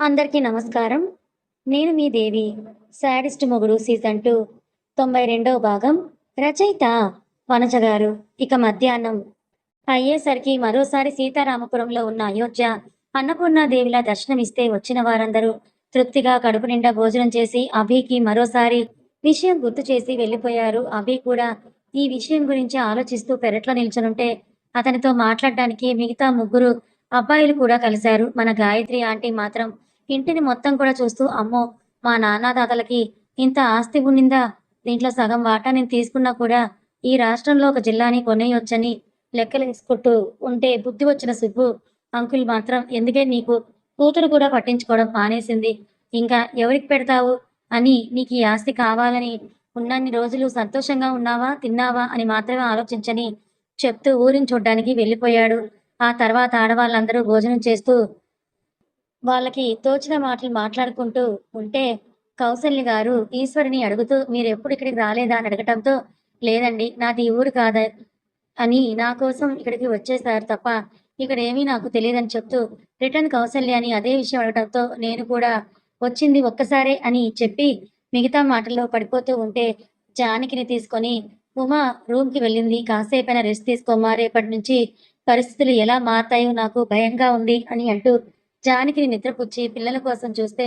అందరికీ నమస్కారం. నేను మీ దేవి శాడిస్ట్ మొగుడు సీజన్ టూ తొంభై రెండవ భాగం. రచయిత వనజ గారు. ఇక మధ్యాహ్నం. అయ్యేసరికి మరోసారి సీతారామపురంలో ఉన్న అయోధ్య అన్నపూర్ణాదేవిలా దర్శనమిస్తే వచ్చిన వారందరూ తృప్తిగా కడుపు నిండా భోజనం చేసి అభికి మరోసారి విషయం గుర్తు చేసి వెళ్ళిపోయారు. అభి కూడా ఈ విషయం గురించి ఆలోచిస్తూ పెరట్లో నిల్చునుంటే అతనితో మాట్లాడడానికి మిగతా ముగ్గురు అబ్బాయిలు కూడా కలిశారు. మన గాయత్రి ఆంటీ మాత్రం ఇంటిని మొత్తం కూడా చూస్తూ అమ్మో మా నాన్న తాతలకి ఇంత ఆస్తి ఉండిందా దీంట్లో సగం వాటా నేను తీసుకున్నా కూడా ఈ రాష్ట్రంలో ఒక జిల్లాని కొనేయొచ్చని లెక్కలు వేసుకుంటూ ఉంటే బుద్ధి వచ్చిన సుబ్బు అంకుల్ మాత్రం ఎందుకే నీకు కూతురు కూడా పట్టించుకోవడం మానేసింది? ఇంకా ఎవరికి పెడతావు? అని నీకు ఈ ఆస్తి కావాలని ఉన్నన్ని రోజులు సంతోషంగా ఉన్నావా తిన్నావా అని మాత్రమే ఆలోచించని చెప్తూ ఊరిని చూడ్డానికి వెళ్ళిపోయాడు. ఆ తర్వాత ఆడవాళ్ళందరూ భోజనం చేస్తూ వాళ్ళకి తోచిన మాటలు మాట్లాడుకుంటూ ఉంటే కౌసల్య గారు ఈశ్వరిని అడుగుతూ మీరు ఎప్పుడు ఇక్కడికి రాలేదా? అని అడగటంతో లేదండి నాది ఈ ఊరు కాదా అని నా కోసం ఇక్కడికి వచ్చేసారు తప్ప ఇక్కడ ఏమీ నాకు తెలియదని చెప్తూ రిటర్న్ కౌసల్య అని అదే విషయం అడగటంతో నేను కూడా వచ్చింది ఒక్కసారే అని చెప్పి మిగతా మాటల్లో పడిపోతూ ఉంటే జానకిని తీసుకొని ఉమా రూమ్కి వెళ్ళింది కాసేపైనా రెస్ట్ తీసుకోమా రేపటి నుంచి పరిస్థితులు ఎలా మారతాయో నాకు భయంగా ఉంది అని అంటూ జానకిని నిద్రపుచ్చి పిల్లల కోసం చూస్తే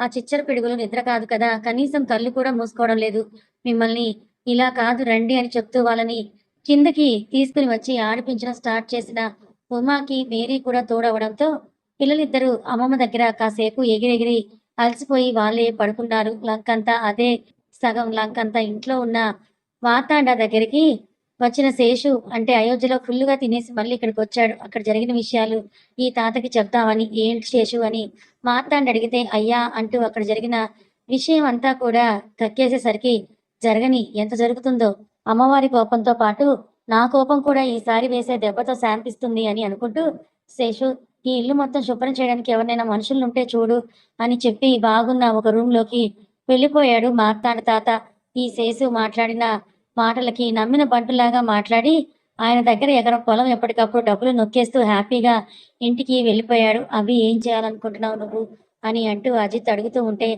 ఆ చిచ్చర పిడుగులు నిద్ర కాదు కదా. కనీసం కళ్ళు కూడా మూసుకోవడం లేదు. మిమ్మల్ని ఇలా కాదు రండి అని చెప్తూ వాళ్ళని కిందకి తీసుకుని వచ్చి ఆడిపించడం స్టార్ట్ చేసిన ఉమాకి మేరీ కూడా తోడవడంతో పిల్లలిద్దరూ అమ్మమ్మ దగ్గర కాసేపు ఎగిరెగిరి అలసిపోయి వాళ్ళే పడుకున్నారు. లంకంతా అదే సగం. లంకంతా ఇంట్లో ఉన్న వాతాండ దగ్గరికి వచ్చిన శేషు అంటే అయోధ్యలో ఫుల్లుగా తినేసి మళ్ళీ ఇక్కడికి వచ్చాడు. అక్కడ జరిగిన విషయాలు ఈ తాతకి చెప్తామని ఏంటి శేషు అని మార్తాండ అడిగితే అయ్యా అంటూ అక్కడ జరిగిన విషయం అంతా కూడా కక్కేసేసరికి జరగని ఎంత జరుగుతుందో? అమ్మవారి కోపంతో పాటు నా కోపం కూడా ఈసారి వేసే దెబ్బతో శాంతిస్తుంది అని అనుకుంటూ శేషు ఈ ఇల్లు మొత్తం శుభ్రం చేయడానికి ఎవరినైనా మనుషులు ఉంటే చూడు అని చెప్పి బాగున్న ఒక రూమ్లోకి వెళ్ళిపోయాడు మార్తాండ తాత. ఈ శేషు మాట్లాడిన మాటలకి నమ్మిన బంటులాగా మాట్లాడి ఆయన దగ్గర ఎకరం పొలం ఎప్పటికప్పుడు డబ్బులు నొక్కేస్తూ హ్యాపీగా ఇంటికి వెళ్ళిపోయాడు. అవి ఏం చేయాలనుకుంటున్నావు నువ్వు? అని అంటూ అజిత్ అడుగుతూ ఉంటే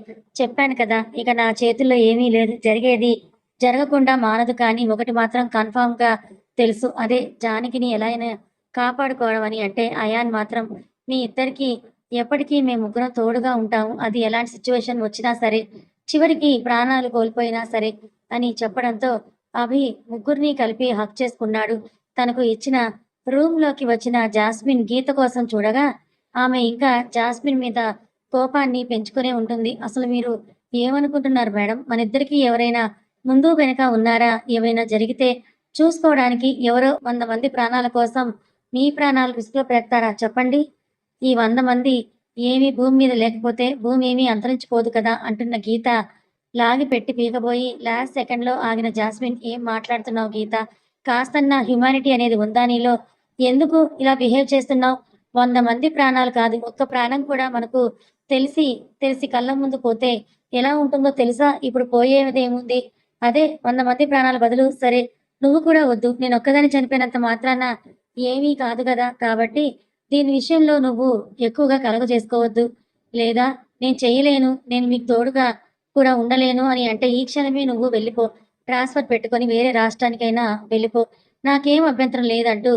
చెప్పాను కదా ఇక నా చేతుల్లో ఏమీ లేదు. జరిగేది జరగకుండా మానదు కానీ ఒకటి మాత్రం కన్ఫామ్గా తెలుసు. అదే జానకిని ఎలా అయినా కాపాడుకోవడం అని అంటే అయాన్ మాత్రం మీ ఇద్దరికి ఎప్పటికీ మేము ముగ్గురం తోడుగా ఉంటాము. అది ఎలాంటి సిచ్యువేషన్ వచ్చినా సరే చివరికి ప్రాణాలు కోల్పోయినా సరే అని చెప్పడంతో అభి ముగ్గురిని కలిపి హక్ చేసుకున్నాడు. తనకు ఇచ్చిన రూమ్లోకి వచ్చిన జాస్మిన్ గీత కోసం చూడగా ఆమె ఇంకా జాస్మిన్ మీద కోపాన్ని పెంచుకునే ఉంటుంది. అసలు మీరు ఏమనుకుంటున్నారు మేడం? మన ఇద్దరికి ఎవరైనా ముందు వెనక ఉన్నారా? ఏమైనా జరిగితే చూసుకోవడానికి ఎవరో వంద మంది ప్రాణాల కోసం మీ ప్రాణాలు రిస్క్లో పెడతారా? చెప్పండి. ఈ వంద మంది ఏమీ భూమి మీద లేకపోతే భూమి ఏమీ అంతరించిపోదు కదా అంటున్న గీత లాగి పెట్టి పీకబోయి లాస్ట్ సెకండ్లో ఆగిన జాస్మిన్ ఏం మాట్లాడుతున్నావు గీత? కాస్తన్న హ్యుమానిటీ అనేది ఉందా నీలో? ఎందుకు ఇలా బిహేవ్ చేస్తున్నావు? వంద మంది ప్రాణాలు కాదు. ఒక్క ప్రాణం కూడా మనకు తెలిసి తెలిసి కళ్ళ ముందు పోతే ఎలా ఉంటుందో తెలుసా? ఇప్పుడు పోయేది ఏముంది అదే వంద మంది ప్రాణాల బదులు సరే నువ్వు కూడా వద్దు. నేను ఒక్కదాన్ని చనిపోయినంత మాత్రాన ఏమీ కాదు కదా? కాబట్టి దీని విషయంలో నువ్వు ఎక్కువగా కలగ చేసుకోవద్దు లేదా నేను చేయలేను. నేను మీకు తోడుగా కూడా ఉండలేను అని అంటే ఈ క్షణమే నువ్వు వెళ్ళిపో ట్రాన్స్ఫర్ పెట్టుకొని వేరే రాష్ట్రానికైనా వెళ్ళిపో. నాకేం అభ్యంతరం లేదంటూ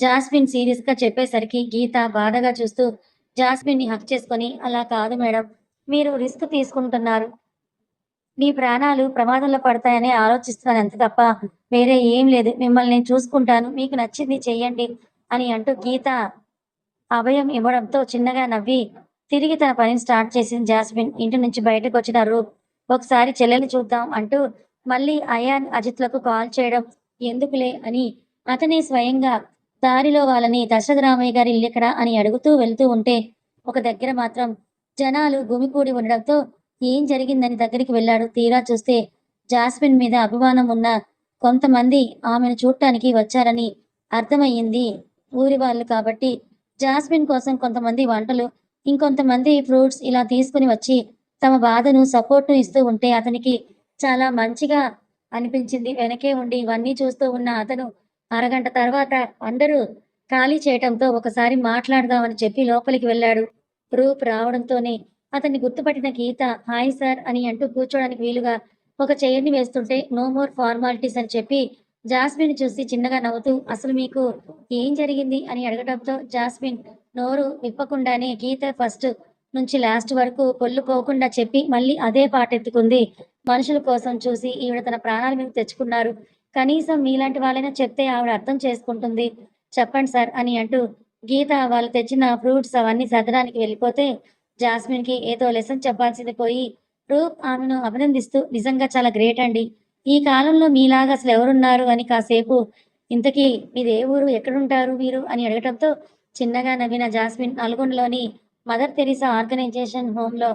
జాస్మిన్ సీరియస్గా చెప్పేసరికి గీత బాధగా చూస్తూ జాస్మిన్ని హక్ చేసుకొని అలా కాదు మేడం మీరు రిస్క్ తీసుకుంటున్నారు. మీ ప్రాణాలు ప్రమాదంలో పడతాయని ఆలోచిస్తున్నాను అంత తప్ప వేరే ఏం లేదు. మిమ్మల్ని నేను చూసుకుంటాను. మీకు నచ్చింది చెయ్యండి అని అంటూ గీత అభయం ఇవ్వడంతో చిన్నగా నవ్వి తిరిగి తన పనిని స్టార్ట్ చేసింది జాస్మిన్. ఇంటి నుంచి బయటకు వచ్చిన రూప్ ఒకసారి చెల్లెలు చూద్దాం అంటూ మళ్ళీ అయాన్ అజిత్లకు కాల్ చేయడం ఎందుకులే అని అతనే స్వయంగా దారిలో వాళ్ళని దశరథ రామయ్య గారి ఇల్లెక్కడ అని అడుగుతూ వెళ్తూ ఉంటే ఒక దగ్గర మాత్రం జనాలు గుమికూడి ఉండడంతో ఏం జరిగిందని దగ్గరికి వెళ్ళాడు. తీరా చూస్తే జాస్మిన్ మీద అభిమానం ఉన్న కొంతమంది ఆమెను చూడటానికి వచ్చారని అర్థమయ్యింది ఊరి వాళ్ళు కాబట్టి. జాస్మిన్ కోసం కొంతమంది వంటలు ఇంకొంతమంది ఫ్రూట్స్ ఇలా తీసుకుని వచ్చి తమ బాధను సపోర్ట్ ఇస్తూ ఉంటే అతనికి చాలా మంచిగా అనిపించింది. వెనకే ఉండి ఇవన్నీ చూస్తూ ఉన్న అతను అరగంట తర్వాత అందరూ ఖాళీ చేయటంతో ఒకసారి మాట్లాడదామని చెప్పి లోపలికి వెళ్ళాడు. రూప్ రావడంతోనే అతన్ని గుర్తుపట్టిన గీత హాయ్ సార్ అని అంటూ కూర్చోడానికి వీలుగా ఒక చైర్ని వేస్తుంటే నో మోర్ ఫార్మాలిటీస్ అని చెప్పి జాస్మిన్ చూసి చిన్నగా నవ్వుతూ అసలు మీకు ఏం జరిగింది? అని అడగడంతో జాస్మిన్ నోరు విప్పకుండానే గీత ఫస్ట్ నుంచి లాస్ట్ వరకు పొల్లు పోకుండా చెప్పి మళ్ళీ అదే పాట ఎత్తుకుంది. మనుషుల కోసం చూసి ఈవిడ తన ప్రాణాల మీద తెచ్చుకున్నారు. కనీసం మీలాంటి వాళ్ళైనా చెప్తే ఆవిడ అర్థం చేసుకుంటుంది. చెప్పండి సార్ అని అంటూ గీత వాళ్ళు తెచ్చిన ఫ్రూట్స్ అవన్నీ సదడానికి వెళ్ళిపోతే జాస్మిన్కి ఏదో లెసన్ చెప్పాల్సింది పోయి రూప్ ఆమెను అభినందిస్తూ నిజంగా చాలా గ్రేట్ అండి. ఈ కాలంలో మీలాగా అసలు ఎవరున్నారు అని కాసేపు ఇంతకీ మీది ఏ ఊరు ఎక్కడుంటారు మీరు? అని అడగటంతో చిన్నగా నవ్విన జాస్మిన్ నల్గొండలోని మదర్ తెరీసా ఆర్గనైజేషన్ హోమ్లో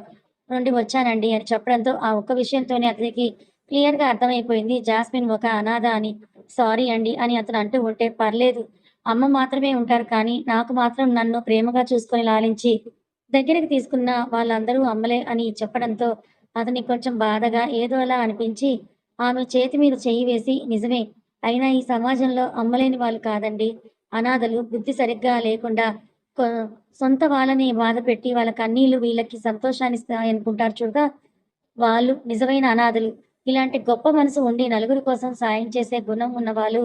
నుండి వచ్చానండి అని చెప్పడంతో ఆ ఒక్క విషయంతోనే అతనికి క్లియర్గా అర్థమైపోయింది. జాస్మిన్ ఒక అనాథ అని. సారీ అండి అని అతను అంటూ ఉంటే పర్లేదు. అమ్మ మాత్రమే ఉంటారు కానీ నాకు మాత్రం నన్ను ప్రేమగా చూసుకొని లాలించి దగ్గరికి తీసుకున్న వాళ్ళందరూ అమ్మలే అని చెప్పడంతో అతనికి కొంచెం బాధగా ఏదో అలా అనిపించి ఆమె చేతి మీద చెయ్యి వేసి నిజమే అయినా ఈ సమాజంలో అమ్మలేని వాళ్ళు కాదండి. అనాథలు బుద్ధి సరిగ్గా లేకుండా సొంత వాళ్ళని బాధ పెట్టి వాళ్ళ కన్నీళ్ళు వీళ్ళకి సంతోషాన్ని ఇస్తాయి అనుకుంటారు చూడగా. వాళ్ళు నిజమైన అనాథలు. ఇలాంటి గొప్ప మనసు ఉండి నలుగురి కోసం సాయం చేసే గుణం ఉన్న వాళ్ళు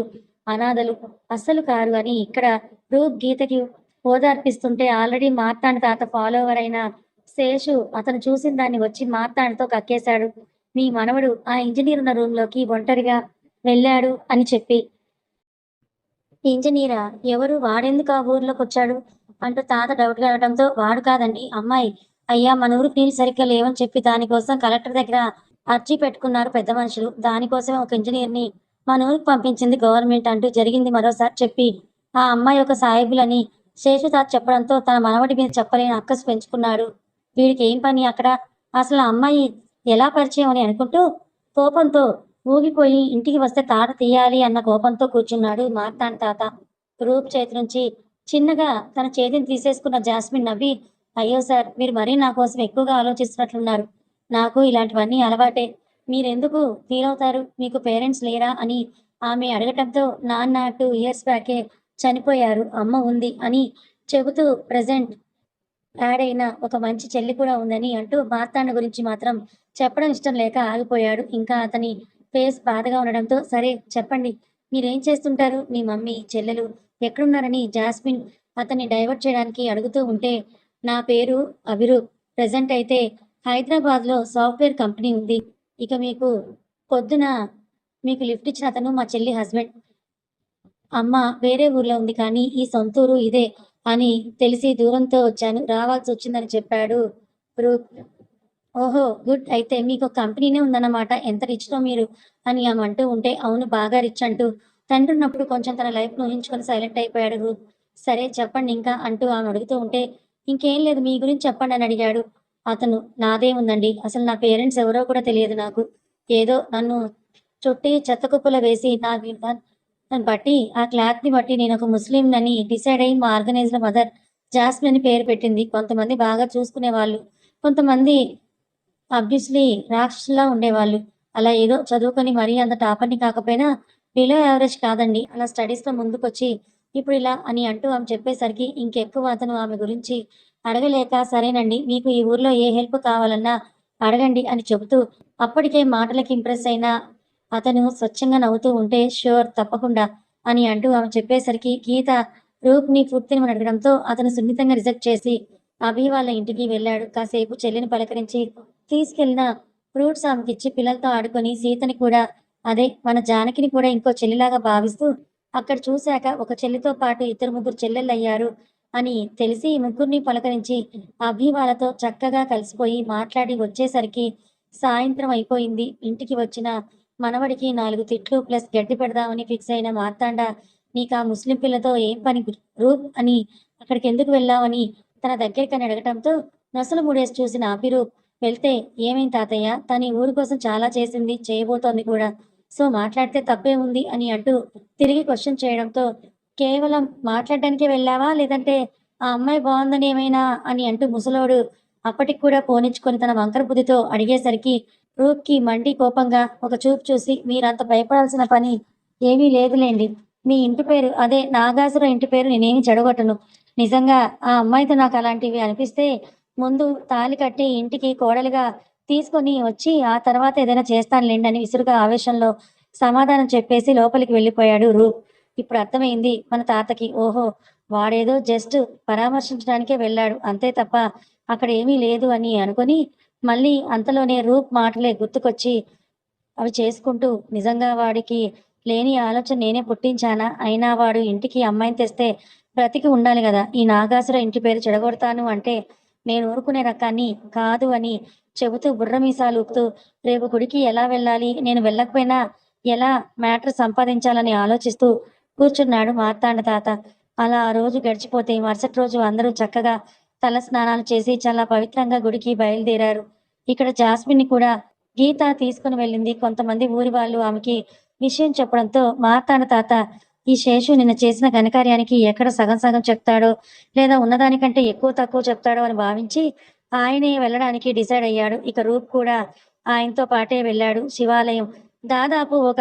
అనాథలు. అస్సలు కారు అని ఇక్కడ రూప్ గీతకి ఓదార్పిస్తుంటే ఆల్రెడీ మార్తాండ తాత ఫాలోవర్ అయిన శేషు అతను చూసిన దాన్ని వచ్చి మార్తాండతో కక్కేశాడు. మీ మనవడు ఆ ఇంజనీర్ ఉన్న రూమ్లోకి ఒంటరిగా వెళ్ళాడు అని చెప్పి ఇంజనీరా ఎవరు? వాడెందుకు ఆ ఊర్లోకి వచ్చాడు అంటూ తాత డౌట్గా అడగడంతో వాడు కాదండి అమ్మాయి. అయ్యా మన ఊరికి నీళ్ళు సరిగ్గా లేవని చెప్పి దానికోసం కలెక్టర్ దగ్గర అర్జీ పెట్టుకున్నారు పెద్ద మనుషులు. దానికోసం ఒక ఇంజనీర్ని మన ఊరికి పంపించింది గవర్నమెంట్ అంటూ జరిగింది మరోసారి చెప్పి. ఆ అమ్మాయి ఒక సాయిబులని శేషు తాత చెప్పడంతో తన మనవడి మీద చెప్పలేని అక్కసు పెంచుకున్నాడు. వీడికి ఏం పని అక్కడ? అసలు ఆ అమ్మాయి ఎలా పరిచయం? అని అనుకుంటూ కోపంతో ఊగిపోయి ఇంటికి వస్తే తాట తీయాలి అన్న కోపంతో కూర్చున్నాడు మార్తాన్ తాత. రూప్ చేతి నుంచి చిన్నగా తన చేతిని తీసేసుకున్న జాస్మిన్ నవ్వి అయ్యో సార్ మీరు మరీ నా కోసం ఎక్కువగా ఆలోచిస్తున్నట్లున్నారు. నాకు ఇలాంటివన్నీ అలవాటే. మీరెందుకు ఫీల్ అవుతారు మీకు పేరెంట్స్ లేరా? అని ఆమె అడగటంతో నాన్న టూ ఇయర్స్ బ్యాకే చనిపోయారు అమ్మ ఉంది అని చెబుతూ ప్రజెంట్ యాడ్ అయిన ఒక మంచి చెల్లి కూడా ఉందని అంటూ మార్తాండ గురించి మాత్రం చెప్పడం ఇష్టం లేక ఆగిపోయాడు. ఇంకా అతని ఫేస్ బాధగా ఉండడంతో సరే చెప్పండి. మీరేం చేస్తుంటారు? మీ మమ్మీ చెల్లెలు ఎక్కడున్నారని జాస్మిన్ అతన్ని డైవర్ట్ చేయడానికి అడుగుతూ ఉంటే నా పేరు అభిరూప్ ప్రజెంట్ అయితే హైదరాబాద్లో సాఫ్ట్వేర్ కంపెనీ ఉంది. ఇక మీకు పొద్దున మీకు లిఫ్ట్ ఇచ్చిన అతను మా చెల్లి హస్బెండ్. అమ్మ వేరే ఊర్లో ఉంది కానీ ఈ సొంతూరు ఇదే అని తెలిసి దూరంతో వచ్చాను. రావాల్సి వచ్చిందని చెప్పాడు రూప్. ఓహో గుడ్. అయితే మీకు కంపెనీనే ఉందన్నమాట. ఎంత రిచ్లో మీరు అని ఆమె అంటూ ఉంటే అవును బాగా రిచ్ అంటూ తండ్రి ఉన్నప్పుడు కొంచెం తన లైఫ్ ఊహించుకొని సైలెంట్ అయిపోయాడు రూప్. సరే చెప్పండి ఇంకా అంటూ ఆమె అడుగుతూ ఉంటే ఇంకేం లేదు మీ గురించి చెప్పండి అని అడిగాడు. అతను నాదే ఉందండి. అసలు నా పేరెంట్స్ ఎవరో కూడా తెలియదు నాకు. ఏదో నన్ను చుట్టి చెత్త కుప్పలో వేసి నా దాన్ని బట్టి ఆ క్లాత్ని బట్టి నేను ఒక ముస్లిం అని డిసైడ్ అయ్యి మా ఆర్గనైజ్డ్ మదర్ జాస్మిన్ అని పేరు పెట్టింది. కొంతమంది బాగా చూసుకునే వాళ్ళు కొంతమంది అబ్వియస్లీ రాక్షసులా ఉండేవాళ్ళు. అలా ఏదో చదువుకొని మరీ అంత టాపర్ని కాకపోయినా బిలో యావరేజ్ కాదండి. అలా స్టడీస్లో ముందుకొచ్చి ఇప్పుడు ఇలా అని అంటూ ఆమె చెప్పేసరికి ఇంకెక్కువ అతను ఆమె గురించి అడగలేక సరేనండి మీకు ఈ ఊర్లో ఏ హెల్ప్ కావాలన్నా అడగండి అని చెబుతూ అప్పటికే మాటలకి ఇంప్రెస్ అయిన అతను స్వచ్ఛంగా నవ్వుతూ ఉంటే షూర్ తప్పకుండా అని అంటూ ఆమె చెప్పేసరికి గీత రూప్ని అడగడంతో అతను సున్నితంగా రిజెక్ట్ చేసి అభి వాళ్ళ ఇంటికి వెళ్ళాడు. కాసేపు చెల్లిని పలకరించి తీసుకెళ్ళిన ఫ్రూట్స్ ఆమెకిచ్చి పిల్లలతో ఆడుకొని సీతని కూడా అదే మన జానకిని కూడా ఇంకో చెల్లిలాగా భావిస్తూ అక్కడ చూశాక ఒక చెల్లితో పాటు ఇద్దరు ముగ్గురు చెల్లెళ్ళు అయ్యారు అని తెలిసి ముగ్గురిని పలకరించి అభి వాళ్ళతో చక్కగా కలిసిపోయి మాట్లాడి వచ్చేసరికి సాయంత్రం అయిపోయింది. ఇంటికి వచ్చిన మనవడికి నాలుగు తిట్లు ప్లస్ గడ్డి పెడదామని ఫిక్స్ అయిన మార్తాండ నీకు ఆ ముస్లిం పిల్లతో ఏం పని రూప్ అని అక్కడికి ఎందుకు వెళ్ళావని తన దగ్గరికి అని అడగటంతో నొసలు మూడేసి చూసిన అభిరూప్ వెళ్తే ఏమైంది తాతయ్య? తన ఈ ఊరి కోసం చాలా చేసింది చేయబోతోంది కూడా. సో మాట్లాడితే తప్పే ఉంది అని అంటూ తిరిగి క్వశ్చన్ చేయడంతో కేవలం మాట్లాడడానికే వెళ్ళావా? లేదంటే ఆ అమ్మాయి బాగుందని ఏమైనా? అని అంటూ ముసలోడు అప్పటికి కూడా పోనించుకొని తన వంకర బుద్ధితో అడిగేసరికి రూప్కి మండి కోపంగా ఒక చూపు చూసి మీరంత భయపడాల్సిన పని ఏమీ లేదులేండి. మీ ఇంటి పేరు అదే నాగాసుర ఇంటి పేరు నేనేమి చెడగొట్టను. నిజంగా ఆ అమ్మాయితో నాకు అలాంటివి అనిపిస్తే ముందు తాళి కట్టి ఇంటికి కోడలుగా తీసుకొని వచ్చి ఆ తర్వాత ఏదైనా చేస్తాను లేండి అని విసురుగా ఆవేశంలో సమాధానం చెప్పేసి లోపలికి వెళ్ళిపోయాడు రూప్ ఇప్పుడు అర్థమైంది మన తాతకి. ఓహో వాడేదో జస్ట్ పరామర్శించడానికే వెళ్ళాడు. అంతే తప్ప అక్కడ ఏమీ లేదు అని అనుకొని మళ్ళీ అంతలోనే రూప్ మాటలే గుర్తుకొచ్చి అవి చేసుకుంటూ నిజంగా వాడికి లేని ఆలోచన నేనే పుట్టించానా? అయినా వాడు ఇంటికి అమ్మాయిని తెస్తే బ్రతికి ఉండాలి కదా. ఈ నాగాసుర ఇంటి పేరు చెడగొడతాను అంటే నేను ఊరుకునే రకాన్ని కాదు అని చెబుతూ బుర్రమీసాలు ఊపుతూ రేపు గుడికి ఎలా వెళ్ళాలి? నేను వెళ్ళకపోయినా ఎలా మ్యాటర్ సంపాదించాలని ఆలోచిస్తూ కూర్చున్నాడు మార్తాండ తాత. అలా ఆ రోజు గడిచిపోతే మరుసటి రోజు అందరూ చక్కగా తల స్నానాలు చేసి చాలా పవిత్రంగా గుడికి బయలుదేరారు. ఇక్కడ జాస్మిన్ని కూడా గీత తీసుకుని వెళ్ళింది. కొంతమంది ఊరి వాళ్ళు ఆమెకి విషయం చెప్పడంతో మార్తాండ తాత ఈ శేషు నిన్న చేసిన ఘనకార్యానికి ఎక్కడ సగం సగం చెప్తాడో లేదా ఉన్నదానికంటే ఎక్కువ తక్కువ చెప్తాడో అని భావించి ఆయనే వెళ్ళడానికి డిసైడ్ అయ్యాడు. ఇక రూప్ కూడా ఆయనతో పాటే వెళ్ళాడు శివాలయం. దాదాపు ఒక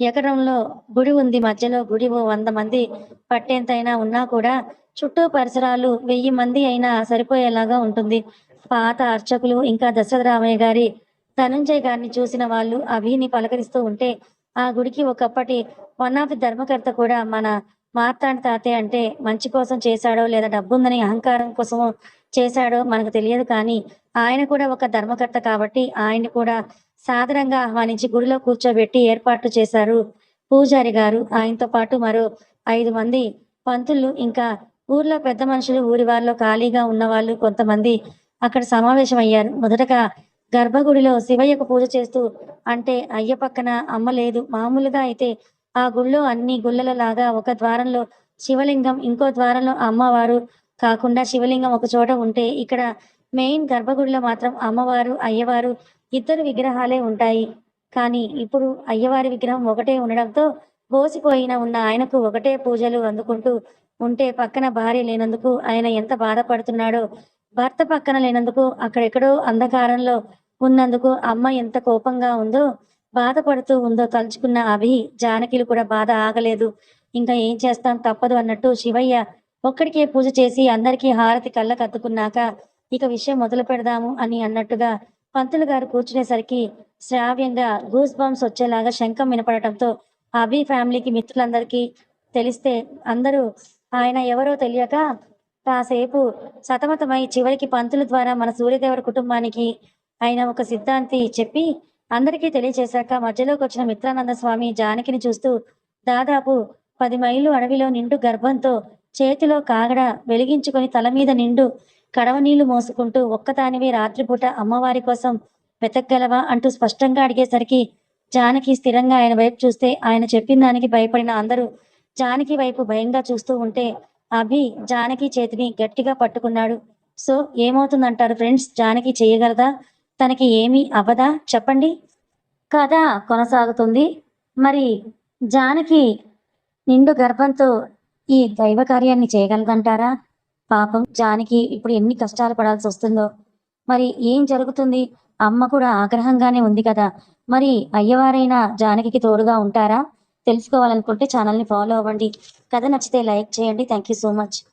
ఎకరంలో గుడి ఉంది. మధ్యలో గుడి ఓ వంద మంది పట్టేంతైనా ఉన్నా కూడా చుట్టూ పరిసరాలు వెయ్యి మంది అయినా సరిపోయేలాగా ఉంటుంది. పాత అర్చకులు ఇంకా దశరథరామయ్య గారి ధనంజయ్ గారిని చూసిన వాళ్ళు అభిని పలకరిస్తూ ఉంటే ఆ గుడికి ఒకప్పటి వన్ ఆఫ్ ది ధర్మకర్త కూడా మన మార్తాండ తాతే అంటే మంచి కోసం చేశాడో లేదా డబ్బుందని అహంకారం కోసమో చేశాడో మనకు తెలియదు కానీ ఆయన కూడా ఒక ధర్మకర్త కాబట్టి ఆయన్ని కూడా సాదరంగా ఆహ్వానించి గుడిలో కూర్చోబెట్టి ఏర్పాట్లు చేశారు. పూజారి గారు ఆయనతో పాటు మరో ఐదు మంది పంతులు ఇంకా ఊర్లో పెద్ద మనుషులు ఊరి వారిలో ఖాళీగా ఉన్న వాళ్ళు కొంతమంది అక్కడ సమావేశం అయ్యారు మొదటగా గర్భగుడిలో శివయ్యకు పూజ చేస్తూ అంటే అయ్య పక్కన అమ్మ లేదు. మామూలుగా అయితే ఆ గుళ్ళో అన్ని గుళ్ళల లాగా ఒక ద్వారంలో శివలింగం ఇంకో ద్వారంలో అమ్మవారు కాకుండా శివలింగం ఒక చోట ఉంటే ఇక్కడ మెయిన్ గర్భగుడిలో మాత్రం అమ్మవారు అయ్యవారు ఇద్దరు విగ్రహాలే ఉంటాయి. కానీ ఇప్పుడు అయ్యవారి విగ్రహం ఒకటే ఉండడంతో బోసిపోయిన ఉన్న ఆయనకు ఒకటే పూజలు అందుకుంటూ ఉంటే పక్కన భార్య లేనందుకు ఆయన ఎంత బాధపడుతున్నాడో భర్త పక్కన లేనందుకు అక్కడెక్కడో అంధకారంలో ఉన్నందుకు అమ్మ ఎంత కోపంగా ఉందో బాధపడుతూ ఉందో తలుచుకున్న అభి జానకిలు కూడా బాధ ఆగలేదు. ఇంకా ఏం చేస్తాం? తప్పదు అన్నట్టు శివయ్య ఒక్కడికే పూజ చేసి అందరికీ హారతి కళ్ళ కత్తుకున్నాక ఇక విషయం మొదలు పెడదాము అని అన్నట్టుగా పంతులు గారు కూర్చునేసరికి శ్రావ్యంగా గూస్ బంప్స్ వచ్చేలాగా శంఖం వినపడటంతో అభి ఫ్యామిలీకి మిత్రులందరికీ తెలిస్తే అందరూ ఆయన ఎవరో తెలియక కాసేపు సతమతమై చివరికి పంతుల ద్వారా మన సూర్యదేవర కుటుంబానికి ఆయన ఒక సిద్ధాంతి చెప్పి అందరికీ తెలియచేశాక మధ్యలోకి వచ్చిన మిత్రానంద స్వామి జానకిని చూస్తూ దాదాపు పది మైళ్ళు అడవిలో నిండు గర్భంతో చేతిలో కాగడ వెలిగించుకొని తల మీద నిండు కడవ నీళ్ళు మోసుకుంటూ ఒక్కదానివే రాత్రిపూట అమ్మవారి కోసం వెతకగలవా అంటూ స్పష్టంగా అడిగేసరికి జానకి స్థిరంగా ఆయన వైపు చూస్తే ఆయన చెప్పిన దానికి భయపడిన అందరూ జానకి వైపు భయంగా చూస్తూ ఉంటే అభి జానకి చేతిని గట్టిగా పట్టుకున్నాడు. So ఏమవుతుందంటారు friends? జానకి చేయగలదా? తనకి ఏమీ అవ్వదా చెప్పండి. కథ కొనసాగుతుంది. మరి జానకి నిండు గర్భంతో ఈ దైవ కార్యాన్ని చేయగలదంటారా? పాపం జానకి ఇప్పుడు ఎన్ని కష్టాలు పడాల్సి వస్తుందో. మరి ఏం జరుగుతుంది? అమ్మ కూడా ఆగ్రహంగానే ఉంది కదా. మరి అయ్యవారైనా జానకికి తోడుగా ఉంటారా? తెలుసుకోవాలనుకుంటే ఛానల్ని ఫాలో అవ్వండి. కథ నచ్చితే లైక్ చేయండి. Thank you so much.